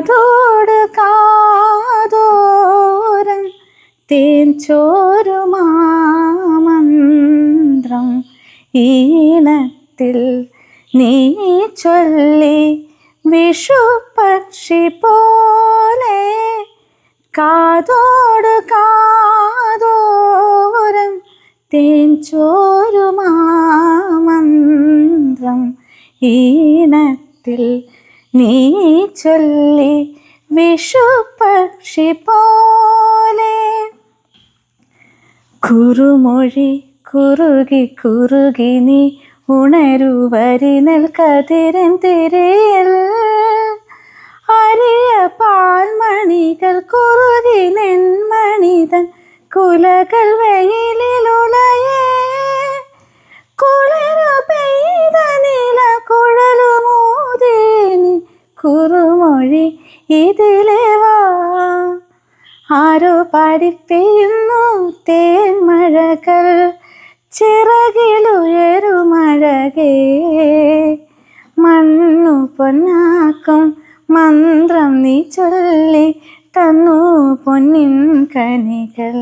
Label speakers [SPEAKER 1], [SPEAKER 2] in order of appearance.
[SPEAKER 1] കാതോട് കാതോരം തേൻ ചോരുമാമന്ത്രം ഈണത്തിൽ നീ ചൊല്ലി വിഷു പക്ഷി പോലെ കാതോട് കാതോരം തേൻ ചോരുമാമന്ത്രം ഈണത്തിൽ നീ ചൊല്ലി വിഷു പക്ഷി പോലെ. കുറുമൊഴി കുറുകി കുറുകി നീ ഉണരുവരി നെൽക്കതിരൻ തിരയിൽ. അരിയ പാൽമണികൾ കുറുകി നെന്മണിതൻ കുലകൾ വെയിലുലയേ കുറുമൊഴി ഇതിലെ വാ ആരോ പാടിപ്പെയ്യുന്നു തേന്മഴകൾ ചിറകിലുയരുമഴകേ മണ്ണു പൊന്നാക്കും മന്ത്രം നീ ചൊല്ലി തന്നു പൊന്നിൻ കനികൾ.